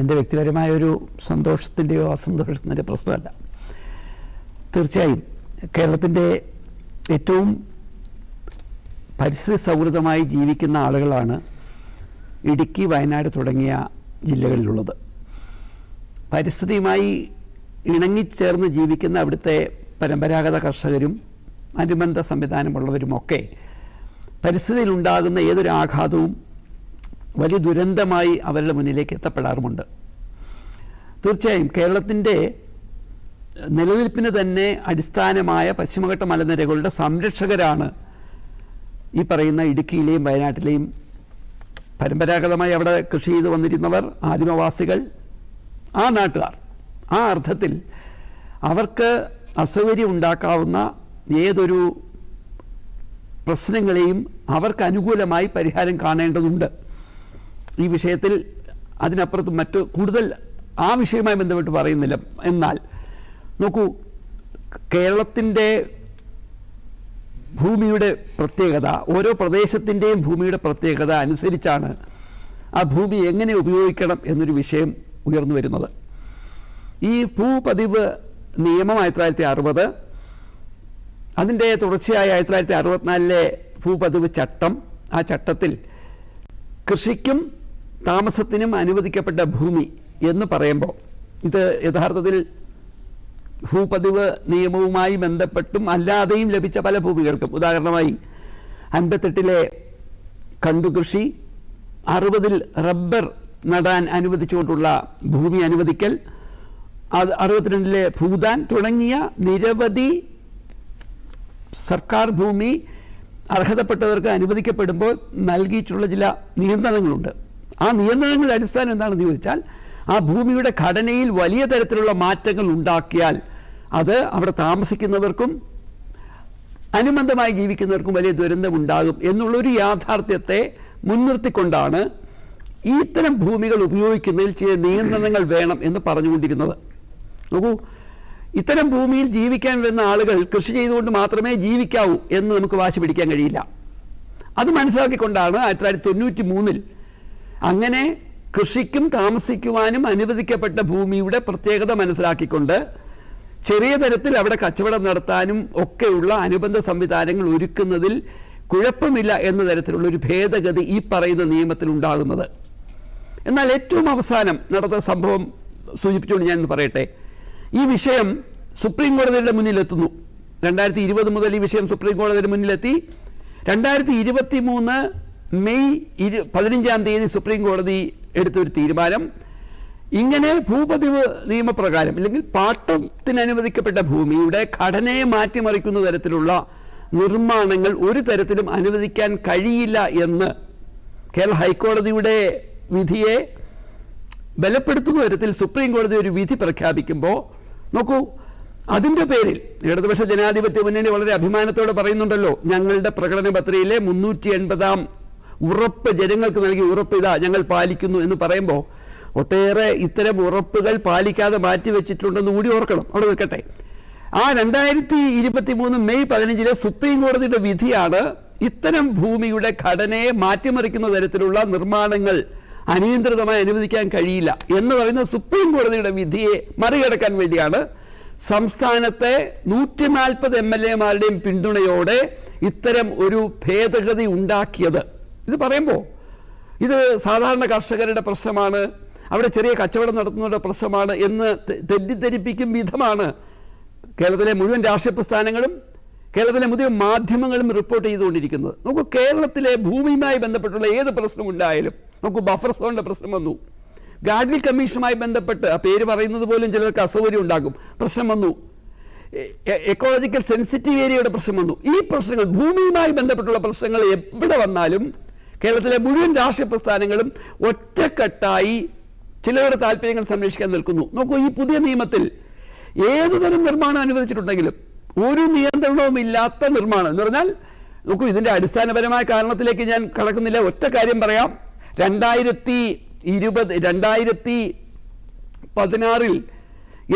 എന്റെ വ്യക്തിപരമായ ഒരു സന്തോഷത്തിന്റെയോ അസന്തോഷത്തിന്റെ പ്രശ്നമല്ല. തീർച്ചയായും കേരളത്തിന്റെ ഏറ്റവും പരിസ്ഥിതി സൗഹൃദമായി ജീവിക്കുന്ന ആളുകളാണ് ഇടുക്കി വയനാട് തുടങ്ങിയ ജില്ലകളിലുള്ളത്. പരിസ്ഥിതിയുമായി ഇണങ്ങിച്ചേർന്ന് ജീവിക്കുന്ന അവിടുത്തെ പരമ്പരാഗത കർഷകരും അനുബന്ധ സംവിധാനമുള്ളവരുമൊക്കെ പരിസ്ഥിതിയിലുണ്ടാകുന്ന ഏതൊരു ആഘാതവും വലിയ ദുരന്തമായി അവരുടെ മുന്നിലേക്ക് എത്തപ്പെടാറുമുണ്ട്. തീർച്ചയായും കേരളത്തിന്റെ നിലനിൽപ്പിന് തന്നെ അടിസ്ഥാനമായ പശ്ചിമഘട്ട മലനിരകളുടെ സംരക്ഷകരാണ് ഈ പറയുന്ന ഇടുക്കിയിലെയും വയനാട്ടിലെയും. പരമ്പരാഗതമായി അവിടെ കൃഷി ചെയ്തു വന്നിരുന്നവർ ആദിമവാസികൾ ആ നാട്ടുകാർ. ആ അർത്ഥത്തിൽ അവർക്ക് അസൗകര്യം ഉണ്ടാക്കാവുന്ന ഏതൊരു പ്രശ്നങ്ങളെയും അവർക്ക് അനുകൂലമായി പരിഹാരം കാണേണ്ടതുണ്ട്. ഈ വിഷയത്തിൽ അതിനപ്പുറത്ത് മറ്റ് കൂടുതൽ ആ വിഷയവുമായി ബന്ധപ്പെട്ട് പറയുന്നില്ല. എന്നാൽ നോക്കൂ കേരളത്തിന്റെ ഭൂമിയുടെ പ്രത്യേകത ഓരോ പ്രദേശത്തിന്റെയും ഭൂമിയുടെ പ്രത്യേകത അനുസരിച്ചാണ് ആ ഭൂമി എങ്ങനെ ഉപയോഗിക്കണം എന്നൊരു വിഷയം ഉയർന്നു വരുന്നത്. ഈ ഭൂപതിവ് നിയമം ആയിരത്തി തൊള്ളായിരത്തി അറുപത് അതിന്റെ തുടർച്ചയായ ആയിരത്തി തൊള്ളായിരത്തി അറുപത്തിനാലിലെ ഭൂപതിവ് ചട്ടം ആ ചട്ടത്തിൽ കൃഷിക്കും താമസത്തിനും അനുവദിക്കപ്പെട്ട ഭൂമി എന്ന് പറയുമ്പോൾ ഇത് യഥാർത്ഥത്തിൽ ഭൂപതിവ് നിയമവുമായി ബന്ധപ്പെട്ടും അല്ലാതെയും ലഭിച്ച പല ഭൂമികൾക്കും. ഉദാഹരണമായി അൻപത്തെട്ടിലെ കണ്ടുകൃഷി അറുപതിൽ റബ്ബർ നടാൻ അനുവദിച്ചുകൊണ്ടുള്ള ഭൂമി അനുവദിക്കൽ അത് അറുപത്തിരണ്ടിലെ ഭൂദാൻ തുടങ്ങിയ നിരവധി സർക്കാർ ഭൂമി അർഹതപ്പെട്ടവർക്ക് അനുവദിക്കപ്പെടുമ്പോൾ നൽകിയിട്ടുള്ള ചില നിയന്ത്രണങ്ങളുണ്ട്. ആ നിയന്ത്രണങ്ങളുടെ അടിസ്ഥാനം എന്താണെന്ന് ചോദിച്ചാൽ ആ ഭൂമിയുടെ ഘടനയിൽ വലിയ തരത്തിലുള്ള മാറ്റങ്ങൾ ഉണ്ടാക്കിയാൽ അത് അവിടെ താമസിക്കുന്നവർക്കും അനുബന്ധമായി ജീവിക്കുന്നവർക്കും വലിയ ദുരന്തമുണ്ടാകും എന്നുള്ളൊരു യാഥാർത്ഥ്യത്തെ മുൻനിർത്തിക്കൊണ്ടാണ് ഇത്തരം ഭൂമികൾ ഉപയോഗിക്കുന്നതിൽ ചില നിയന്ത്രണങ്ങൾ വേണം എന്ന് പറഞ്ഞുകൊണ്ടിരുന്നത് നോക്കൂ ഇത്തരം ഭൂമിയിൽ ജീവിക്കാൻ വരുന്ന ആളുകൾ കൃഷി ചെയ്തുകൊണ്ട് മാത്രമേ ജീവിക്കാവൂ എന്ന് നമുക്ക് വാശി പിടിക്കാൻ കഴിയില്ല. അത് മനസ്സിലാക്കിക്കൊണ്ടാണ് ആയിരത്തി തൊള്ളായിരത്തി തൊണ്ണൂറ്റി മൂന്നിൽ അങ്ങനെ കൃഷിക്കും താമസിക്കുവാനും അനുവദിക്കപ്പെട്ട ഭൂമിയുടെ പ്രത്യേകത മനസ്സിലാക്കിക്കൊണ്ട് ചെറിയ തരത്തിൽ അവിടെ കച്ചവടം നടത്താനും ഒക്കെയുള്ള അനുബന്ധ സംവിധാനങ്ങൾ ഒരുക്കുന്നതിൽ കുഴപ്പമില്ല എന്ന തരത്തിലുള്ള ഒരു ഭേദഗതി ഈ പറയുന്ന നിയമത്തിൽ ഉണ്ടാകുന്നത്. എന്നാൽ ഏറ്റവും അവസാനം നടന്ന സംഭവം സൂചിപ്പിച്ചുകൊണ്ട് ഞാൻ പറയട്ടെ. ഈ വിഷയം സുപ്രീം കോടതിയുടെ മുന്നിലെത്തുന്നു. രണ്ടായിരത്തി ഇരുപത് മുതൽ ഈ വിഷയം സുപ്രീം കോടതിയുടെ മുന്നിലെത്തി. രണ്ടായിരത്തി ഇരുപത്തി മൂന്ന് മെയ് ഇരു പതിനഞ്ചാം തീയതി സുപ്രീം കോടതി എടുത്തൊരു തീരുമാനം. ഇങ്ങനെ ഭൂപതിവ് നിയമപ്രകാരം അല്ലെങ്കിൽ പാട്ടത്തിന് അനുവദിക്കപ്പെട്ട ഭൂമിയുടെ ഘടനയെ മാറ്റിമറിക്കുന്ന തരത്തിലുള്ള നിർമ്മാണങ്ങൾ ഒരു തരത്തിലും അനുവദിക്കാൻ കഴിയില്ല എന്ന് കേരള ഹൈക്കോടതിയുടെ വിധിയെ ബലപ്പെടുത്തുന്ന തരത്തിൽ സുപ്രീം കോടതി ഒരു വിധി പ്രഖ്യാപിക്കുമ്പോൾ നോക്കൂ അതിന്റെ പേരിൽ ഇടതുപക്ഷ ജനാധിപത്യ മുന്നണി വളരെ അഭിമാനത്തോടെ പറയുന്നുണ്ടല്ലോ ഞങ്ങളുടെ പ്രകടന പത്രികയിലെ മുന്നൂറ്റി എൺപതാം ഉറപ്പ് ജനങ്ങൾക്ക് നൽകി ഉറപ്പ് ഇതാ ഞങ്ങൾ പാലിക്കുന്നു എന്ന് പറയുമ്പോൾ ഒട്ടേറെ ഇത്തരം ഉറപ്പുകൾ പാലിക്കാതെ മാറ്റിവെച്ചിട്ടുണ്ടെന്ന് കൂടി ഓർക്കണം. അവിടെ നിൽക്കട്ടെ. ആ രണ്ടായിരത്തി ഇരുപത്തി മൂന്ന് മെയ് പതിനഞ്ചിലെ സുപ്രീം കോടതിയുടെ വിധിയാണ് ഇത്തരം ഭൂമിയുടെ ഘടനയെ മാറ്റിമറിക്കുന്ന തരത്തിലുള്ള നിർമ്മാണങ്ങൾ അനിയന്ത്രിതമായി അനുവദിക്കാൻ കഴിയില്ല എന്ന് പറയുന്ന സുപ്രീം കോടതിയുടെ വിധിയെ മറികടക്കാൻ വേണ്ടിയാണ് സംസ്ഥാനത്തെ നൂറ്റി നാൽപ്പത് എം എൽ എമാരുടെയും പിന്തുണയോടെ ഇത്തരം ഒരു ഭേദഗതി ഉണ്ടാക്കിയത്. ഇത് പറയുമ്പോൾ ഇത് സാധാരണ കർഷകരുടെ പ്രശ്നമാണ് അവിടെ ചെറിയ കച്ചവടം നടത്തുന്നവരുടെ പ്രശ്നമാണ് എന്ന് തെറ്റിദ്ധരിപ്പിക്കും വിധമാണ് കേരളത്തിലെ മുഴുവൻ രാഷ്ട്രീയ പ്രസ്ഥാനങ്ങളും കേരളത്തിലെ മുഴുവൻ മാധ്യമങ്ങളും റിപ്പോർട്ട് ചെയ്തുകൊണ്ടിരിക്കുന്നത്. നമുക്ക് കേരളത്തിലെ ഭൂമിയുമായി ബന്ധപ്പെട്ടുള്ള ഏത് പ്രശ്നം ഉണ്ടായാലും നമുക്ക് ബഫർ സോണിന്റെ പ്രശ്നം വന്നു. ഗാഡ്വിൽ കമ്മീഷനുമായി ബന്ധപ്പെട്ട് ആ പേര് പറയുന്നത് പോലും ചിലർക്ക് അസൗകര്യം ഉണ്ടാകും. പ്രശ്നം വന്നു. എക്കോളജിക്കൽ സെൻസിറ്റീവ് ഏരിയയുടെ പ്രശ്നം വന്നു. ഈ പ്രശ്നങ്ങൾ ഭൂമിയുമായി ബന്ധപ്പെട്ടുള്ള പ്രശ്നങ്ങൾ എവിടെ വന്നാലും കേരളത്തിലെ മുഴുവൻ രാഷ്ട്രീയ പ്രസ്ഥാനങ്ങളും ഒറ്റക്കെട്ടായി ചിലരുടെ താല്പര്യങ്ങൾ സംരക്ഷിക്കാൻ നിൽക്കുന്നു. നോക്കൂ ഈ പുതിയ നിയമത്തിൽ ഏതു തരം നിർമ്മാണം അനുവദിച്ചിട്ടുണ്ടെങ്കിലും ഒരു നിയന്ത്രണവും ഇല്ലാത്ത നിർമ്മാണം എന്ന് പറഞ്ഞാൽ നോക്കൂ ഇതിന്റെ അടിസ്ഥാനപരമായ കാരണത്തിലേക്ക് ഞാൻ കടക്കുന്നില്ല. ഒറ്റ കാര്യം പറയാം. രണ്ടായിരത്തി ഇരുപത് രണ്ടായിരത്തി പതിനാറിൽ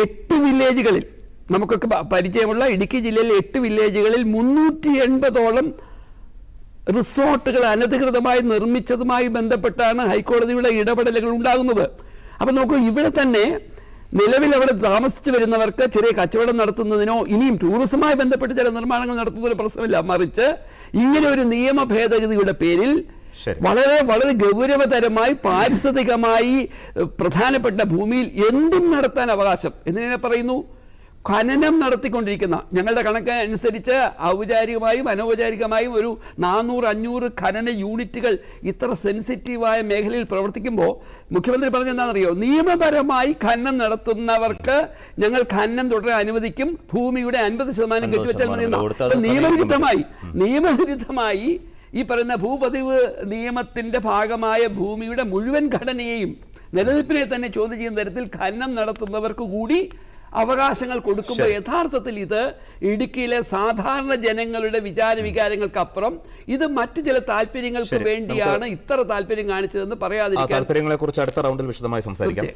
എട്ട് വില്ലേജുകളിൽ നമുക്കൊക്കെ പരിചയമുള്ള ഇടുക്കി ജില്ലയിലെ എട്ട് വില്ലേജുകളിൽ മുന്നൂറ്റി എൺപതോളം റിസോർട്ടുകൾ അനധികൃതമായി നിർമ്മിച്ചതുമായി ബന്ധപ്പെട്ടാണ് ഹൈക്കോടതിയുടെ ഇടപെടലുകൾ ഉണ്ടാകുന്നത്. അപ്പം നോക്കൂ ഇവിടെ തന്നെ നിലവിൽ അവിടെ താമസിച്ചു വരുന്നവർക്ക് ചെറിയ കച്ചവടം നടത്തുന്നതിനോ ഇനിയും ടൂറിസവുമായി ബന്ധപ്പെട്ട് ചില നിർമ്മാണങ്ങൾ നടത്തുന്നതിനോ പ്രശ്നമില്ല. മറിച്ച് ഇങ്ങനെ ഒരു നിയമ ഭേദഗതിയുടെ പേരിൽ വളരെ വളരെ ഗൗരവതരമായി പാരിസ്ഥിതികമായി പ്രധാനപ്പെട്ട ഭൂമിയിൽ എന്തും നടത്താൻ അവകാശം. എന്നിങ്ങനെ പറയുന്നു? ഖനനം നടത്തിക്കൊണ്ടിരിക്കുന്ന ഞങ്ങളുടെ കണക്ക് അനുസരിച്ച് ഔപചാരികമായും അനൗപചാരികമായും ഒരു നാനൂറ് അഞ്ഞൂറ് ഖനന യൂണിറ്റുകൾ ഇത്ര സെൻസിറ്റീവായ മേഖലയിൽ പ്രവർത്തിക്കുമ്പോൾ മുഖ്യമന്ത്രി പറഞ്ഞ എന്താണെന്നറിയോ നിയമപരമായി ഖനനം നടത്തുന്നവർക്ക് ഞങ്ങൾ ഖനനം തുടരാൻ അനുവദിക്കും. ഭൂമിയുടെ അൻപത് ശതമാനം 50% കെട്ടിവെച്ചാൽ മതി നിയമവിരുദ്ധമായി നിയമവിരുദ്ധമായി ഈ പറയുന്ന ഭൂപതിവ് നിയമത്തിന്റെ ഭാഗമായ ഭൂമിയുടെ മുഴുവൻ ഘടനയെയും നിലനിൽപ്പിനെ തന്നെ ചോദ്യം ചെയ്യുന്ന തരത്തിൽ ഖനനം നടത്തുന്നവർക്ക് കൂടി അവകാശങ്ങൾ കൊടുക്കുമ്പോൾ യഥാർത്ഥത്തിൽ ഇത് ഇടുക്കിയിലെ സാധാരണ ജനങ്ങളുടെ വിചാര വികാരങ്ങൾക്കപ്പുറം ഇത് മറ്റു ചില താല്പര്യങ്ങൾക്ക് വേണ്ടിയാണ് ഇത്ര താല്പര്യം കാണിച്ചതെന്ന് പറയാതിരിക്കാൻ താല്പര്യങ്ങളെ കുറിച്ച് അടുത്ത റൗണ്ടിൽ വിശദമായി സംസാരിക്കാം.